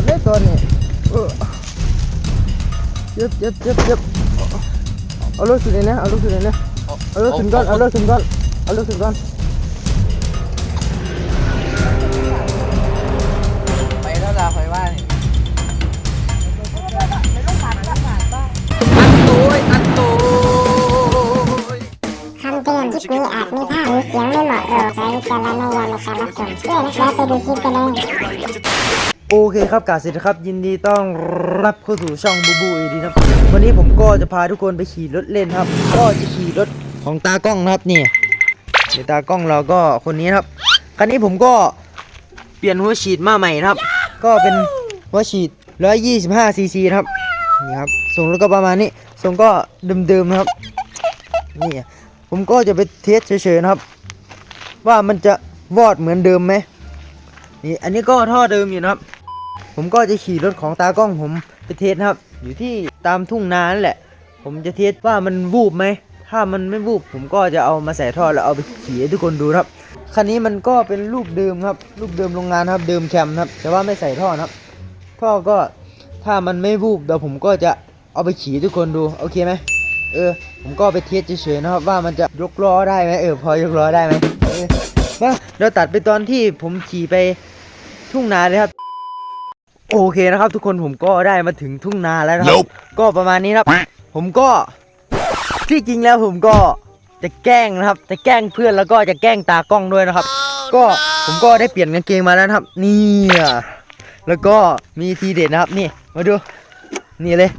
ดเลยตัวนี้เออเจ็บเจ็บเจ็บเจ็บเอารถขึ้นเลยนะเอารถขึ้นเลยนะเอารถขึ้นก่อนเอารถขึ้นก่อนเอารถขึ้นก่อนไปแล้วลาคอยว่านี่คำเตือนคลิปนี้อาจมีภาพหรือเสียงไม่เหมาะสมใช้วิจารณญาณในการรับชมด้วยนะครับไปดูคลิปกันเลย โอเคครับกาเสร็จครับยินดีต้อนรับเข้าสู่ช่องบูบูเอดีครับ วันนี้ผมก็จะพาทุกคนไปขี่รถเล่นครับ ก็จะขี่รถของตากล้องนะครับนี่นี่ตากล้องเราก็คนนี้ครับคันนี้ผมก็เปลี่ยนหัวฉีดมาใหม่นะครับ ก็เป็นหัวฉีด 125ซีซีนะครับนี่ครับทรงแล้วก็ประมาณนี้ทรงก็เดิมๆนะครับนี่ผมก็จะไปเทสเฉยๆนะครับ ว่ามันจะวอดเหมือนเดิมไหมนี่อันนี้ก็ท่อเดิมอยู่นะครับ ผมก็จะขี่รถของตากล้องผมไปเทสนะครับ อยู่ที่ตามทุ่งนานั่นแหละ ผมจะเทสว่ามันวูบไหม ถ้ามันไม่วูบผมก็จะเอามาใส่ท่อแล้วเอาไปขี่ให้ทุกคนดูครับคันนี้มันก็เป็นรูปเดิมครับ รูปเดิมโรงงานครับ เดิมแคมครับ แต่ว่าไม่ใส่ท่อครับ ท่อก็ถ้ามันไม่วูบเดี๋ยวผมก็จะเอาไปขี่ทุกคนดูโอเคไหมเออ ผมก็ไปเทสเฉยๆนะครับ ว่ามันจะยกล้อได้ไหมเออพอยกล้อได้ไหมเออมาเดี๋ยวตัดไปตอนที่ผมขี่ไปทุ่งนาเลยครับ โอเคนะครับ ทุกคนผมก็ได้มาถึงทุ่งนาแล้วนะครับ ก็ประมาณนี้ครับ ผมก็ที่จริงแล้วผมก็จะแกล้งนะครับ จะแกล้งเพื่อนแล้วก็จะแกล้งตากล้องด้วยนะครับ ก็ผมก็ได้เปลี่ยนกางเกงมาแล้วนะครับ นี่อะแล้วก็มีทีเด็ดนะครับ นี่มาดู นี่เลย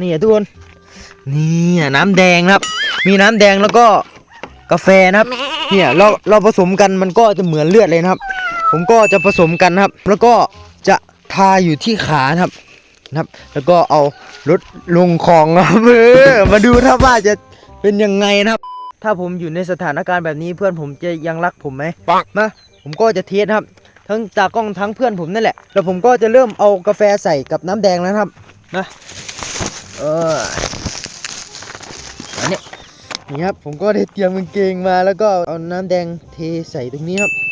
นี่อะทุกคนนี่อะน้ำแดงนะครับ มีน้ำแดงแล้วก็กาแฟนะครับ เนี่ยเราเราผสมกันมันก็จะเหมือนเลือดเลยนะครับ ผมก็จะผสมกันนะครับ แล้วก็จะทาอยู่ที่ขานะครับนะครับ แล้วก็เอารถลงคลองครับเออมาดูถ้าว่าจะเป็นยังไงนะครับ ถ้าผมอยู่ในสถานการณ์แบบนี้เพื่อนผมจะยังรักผมไหมมาผมก็จะเทสนะครับ ทั้งจากกล้องทั้งเพื่อนผมนั่นแหละ แล้วผมก็จะเริ่มเอากาแฟใส่กับน้ำแดงแล้วนะครับนะเอออันนี้นี่ครับผมก็ได้เตรียมกางเกงมาแล้วก็เอาน้ำแดงเทใส่ตรงนี้ครับ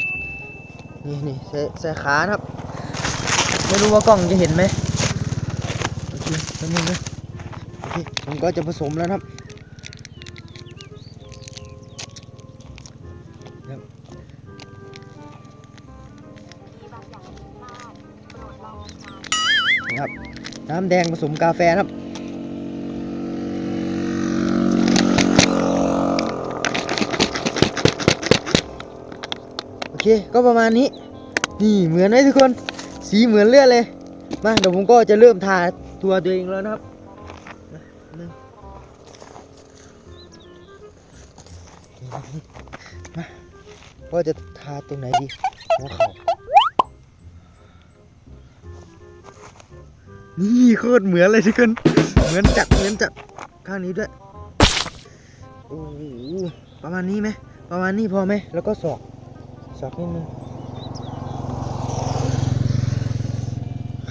นี่นี่ใส่ขานะครับ ไม่รู้ว่ากล้องจะเห็นไหมโอเคแป๊บนึงนะโอเคผมก็จะผสมแล้วครับครับนี่ครับน้ำแดงผสมกาแฟครับ โอเค ก็ประมาณนี้ นี่เหมือนไหมทุกคน สีเหมือนเลือดเลย มาเดี๋ยวผมก็จะเริ่มทาตัวตัวเองแล้วนะครับมาหนึ่งมาจะทาตรงไหนดีหัวเข่านี่โคตรเหมือนเลยทุกคน เหมือนจัดเหมือนจัดข้างนี้ด้วย โอ้ประมาณนี้ไหม ประมาณนี้พอไหม แล้วก็ศอก ศอกนิดนึง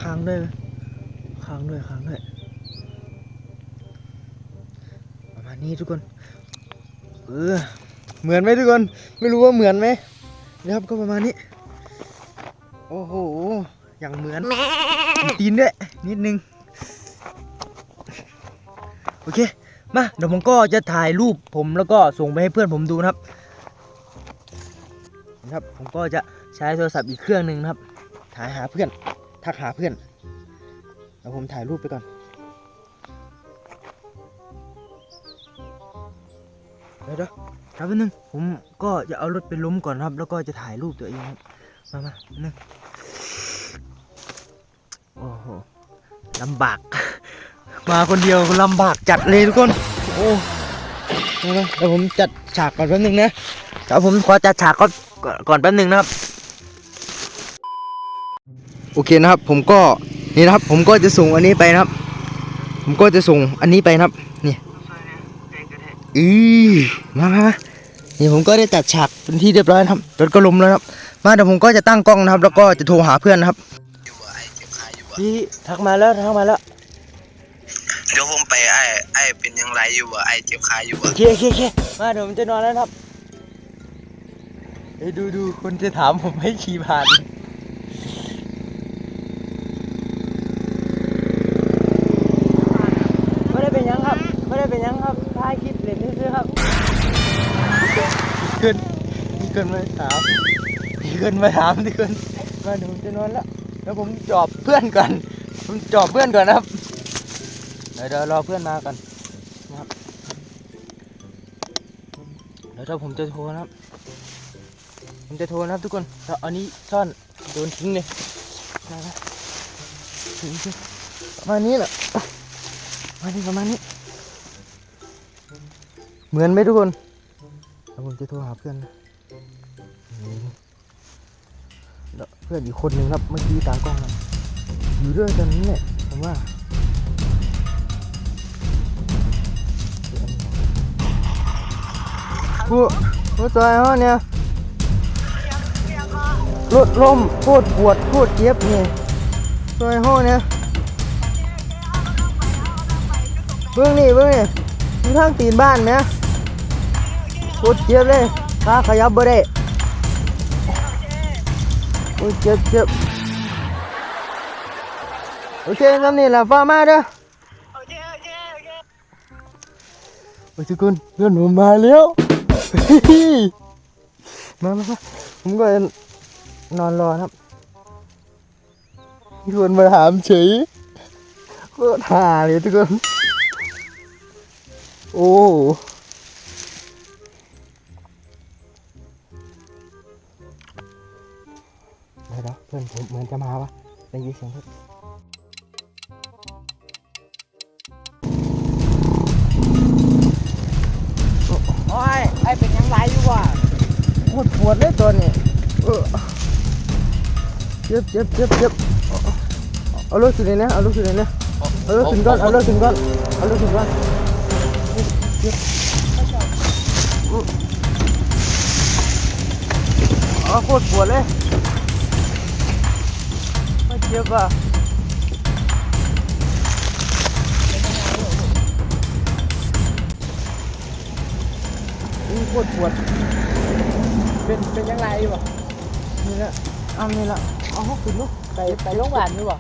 ค้างด้วยไหมค้างด้วยค้างด้วยประมาณนี้ทุกคนเออเหมือนไหมทุกคน ไม่รู้ว่าเหมือนไหมนะครับก็ประมาณนี้ โอ้โห อย่างเหมือนมีตีนด้วย นิดนึง โอเค มา เดี๋ยวผมก็จะถ่ายรูปผมแล้วก็ส่งไปให้เพื่อนผมดูนะครับ นะครับ ผมก็จะใช้โทรศัพท์อีกเครื่องหนึ่งนะครับถ่ายหาเพื่อนทักหาเพื่อนเดี๋ยวผมถ่ายรูปไปก่อนเดี๋ยวเดี๋ยวครับนึงผมก็จะเอารถไปล้มก่อนครับ แล้วก็จะถ่ายรูปตัวเองครับมามาหนึ่งโอ้โหลำบาก มาคนเดียวลำบากจัดเลยทุกคนโอ้เดี๋ยวผมจัดฉากก่อนแป๊บนึงนะเดี๋ยวผมขอจัดฉากก่ อนก่อนแป๊บนึงนะครับ โอเคนะครับ ผมก็นี่นะครับ ผมก็จะส่งอันนี้ไปนะครับ ผมก็จะส่งอันนี้ไปนะครับ นี่อือมามามานี่ผมก็ได้จัดฉากเป็นที่เรียบร้อยนะครับรถก็ล้มแล้วนะครับ มาเดี๋ยวผมก็จะตั้งกล้องนะครับ แล้วก็จะโทรหาเพื่อนนะครับพี่ทักมาแล้วทักมาแล้วเดี๋ยวผมไปไอ้ไอ้เป็นยังไงอยู่วะไอ้เจ็บขาอยู่โอวะเคโอเคโอเคมาเดี๋ยวผมจะนอนแล้วนะครับ เอ้ยดูดูคนจะถามผมให้ขี่ผ่านไม่ได้เป็นหยังครับไม่ได้เป็นหยังครับถ่ายคลิปเล่นซื่อๆครับมีเกินมีเกินมาถามมีเกินมาถามมีเกินมาเดี๋ยวผมจะนอนแล้วแล้วผมจอบเพื่อนก่อนผมจอบเพื่อนก่อนนะครับเดี๋ยวเดี๋ยวรอเพื่อนมาก่อนนะครับเดี๋ยวถ้าผมจะโทรนะครับ ผมจะโทรนะครับทุกคนแล้วอันนี้ซ่อนโดนทิ้งเลยนะครับทิ้งประมาณนี้แหละมาณนี้ประมาณนี้ เหมือนไหมทุกคนแล้วผมจะโทรหาเพื่อนนะอืมแล้วเพื่อนอีกคนหนึ่งครับเมื่อกี้ตากล้องนะอยู่ด้วยกันนี่แหละผมว่าผู้ผู้ชายเขาเนี่ย รถล้มโคตรปวดโคตรเจ็บเนี่ยซอยห้องเนี่ยเบื้องนี่เบื้องนี่มีทางตีนบ้านไหมปวดเจ็บเลยตาขยับบ่ได้โอ้ยเจ็บเจ็บโอเคน้ำนี่แหละฟ้ามาเด้อโอ้ยทุกคนเพื่อนผมมาแล้วมามามาผมก็ นอนรอครับมีคนมาถามเฉยก็ถาเลยทุกคน โอ้เดี๋ยวๆเพื่อนผมเหมือนจะมาวะได้ยินเสียงเพื่อนโอ้ยไอเป็นยังไงอยู่วะปวดปวดเลยตัวนี้เออ เจ็บเจ็บเจ็บเจ็บเอาเอารถขึ้นเลยนะเอารถขึ้นเลยนะเอารถขึ้นก่อนเอารถขึ้นก่อนเอารถขึ้นก่อนอ๋อโคตรปวดเลยไม่เจ็บอะนี่โคตรปวดเป็นเป็นยังไงวะนี่แหละเอานี่แหละ เอาห้องขึ้นลูกไปไปโรงพยาบาลดีกว่า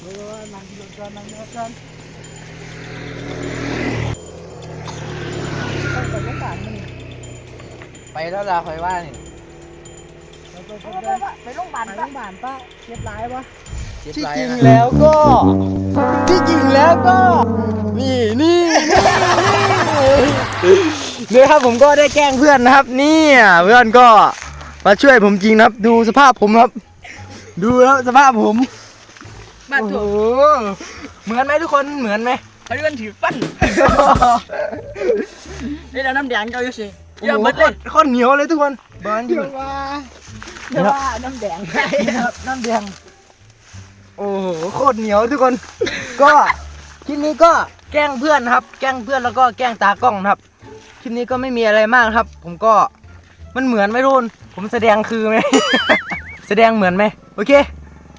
เออนั่งรถกันนั่งรถกันไปแล้วลาคอยว่านี่ไปโรงพยาบาลไปโรงพยาบาลป้าเจ็บร้ายวะเจ็บที่ไรจริงนะแล้วก็ ที่จริงแล้วก็ นี่นี่ นี่ครับผมก็ได้แกล้งเพื่อนนะครับ เนี่ยเพื่อนก็มาช่วยผมจริงนะครับ ดูสภาพผมครับ ดูแล้วสภาพผมบ้านโอ้ถูโหกเหมือนไหมทุกคนเหมือนไหม เขาเลื่อนถือฟันนี่เราน้ำแดงเจ้าอยู่สิโอ้เยอะโหหมดโคเลยตรโคตรเหนียวเลยทุกคนบ้านอยู่เดี๋ยวว่าน้ำแดงครับน้ำแดง โอ้โหโคตรเหนียวทุกคน ก็คลิปนี้ก็แกล้งเพื่อนนะครับ แกล้งเพื่อนแล้วก็แกล้งตากล้องนะครับ คลิปนี้ก็ไม่มีอะไรมากครับ ผมก็มันเหมือนไหมทุกคนผมแสดงคือไหม แสดงเหมือนไหมโอเค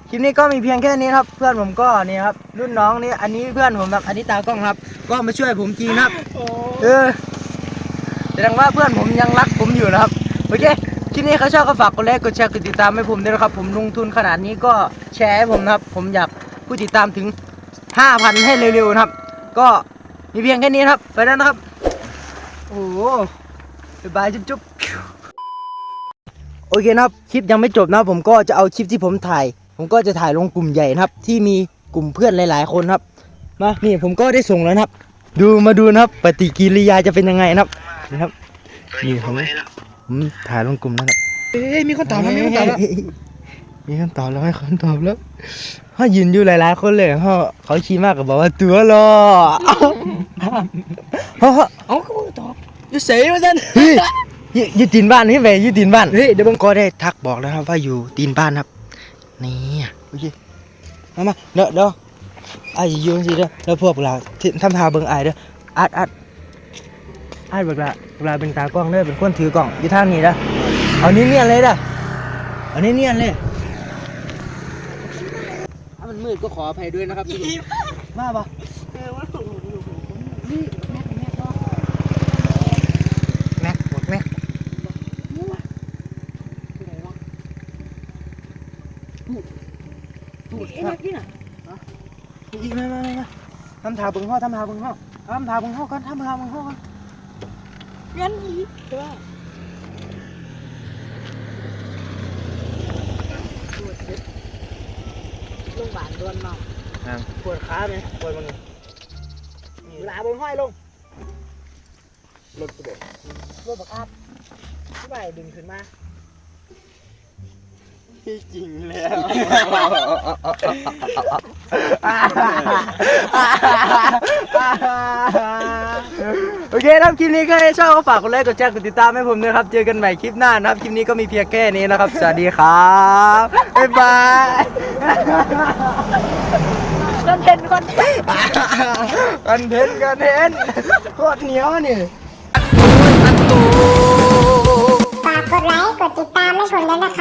คลิปนี้ก็มีเพียงแค่นี้ครับ เพื่อนผมก็นี่ครับ รุ่นน้องนี่อันนี้เพื่อนผมครับอันนี้ตากล้องครับ ก็มาช่วยผมจริงนะครับเออแสดงว่าเพื่อนผมยังรักผมอยู่นะครับโอเคคลิปนี้เขาชอบก็ฝากกดไลค์กดแชร์กดติดตามให้ผมด้วยนะครับ ผมลงทุนขนาดนี้ก็แชร์ให้ผมนะครับ ผมอยากผู้ติดตามถึง 5,000 ให้เร็วๆนะครับ ก็มีเพียงแค่นี้นะครับ ไปแล้วนะครับ โอ้โหบ๊ายบายจุ๊บๆโอเคนะครับ คลิปยังไม่จบนะครับผมก็จะเอาคลิปที่ผมถ่าย ผมก็จะถ่ายลงกลุ่มใหญ่นะครับ ที่มีกลุ่มเพื่อนหลายๆ คนครับ มา นี่ผมก็ได้ส่งแล้วนะครับ ดูมาดูนะครับ ปฏิกิริยาจะเป็นยังไงนะครับนะครับ นี่ผมผมถ่ายลงกลุ่มนะครับ เอ้ยมีคนตอบแล้วมีคนตอบแล้วเฮ้ยมีคนตอบแล้วมีคนตอบแล้วเขายืนอยู่หลายๆคนเลยเขาเขาชี้มากกับบอกว่าตัวรอเขาเขาเอ้าเขาตอบอยู่เสียมาท่านเฮ้ยอยู่อยู่ตีนบ้านนี่ไปอยู่ตีนบ้านเฮ้ยเดี๋ยวผมก็ได้ทักบอกแล้วครับว่าอยู่ตีนบ้านครับนี่อะโอเคมามาเดี๋ยวเดี๋ยวไอ้อยูสิเด้อแล้วพวกเราที่ทำทาเบิ่งไอ้เด้ออัดอัดอัดเวลาเวลาเป็นตากล้องเด้อเป็นคนถือกล้องอยู่ทางนี้เด้อเอานี่เนียนเลยเด้อเอานี่เนียนเลยถ้ามันมืดก็ขออภัยด้วยนะครับพี่มาปะ เออมันถูก ตูด เอ้ยครันับกนี่น่ะอีกมามามามาทำทาบึงห้อทำทาบึงห้อทำทาบึงห้อก่อนทำทาบึงห้อก่อนงั้นอีใช่ป่ะปวดเจ็บโรงพยาบาลด่วนเนาะปวดขาไหมปวดมันเวลาบึงห้อยลงรถกระเด็นรถบักอัพที่ไปดึงขึ้นมา ที่จริงแล้ว โอเคครับคลิปนี้ใครชอบก็ฝากกดไลค์กดแชร์กดติดตามให้ผมด้วยครับ เจอกันใหม่คลิปหน้านะครับ คลิปนี้ก็มีเพียงแค่นี้นะครับ สวัสดีครับ บ๊ายบาย คอนเทนต์คอนเทนต์ กันเทนกันเทนโคตรเหนียวนี่ ฝากกดไลค์ กดติดตามให้ผมด้วยนะคะ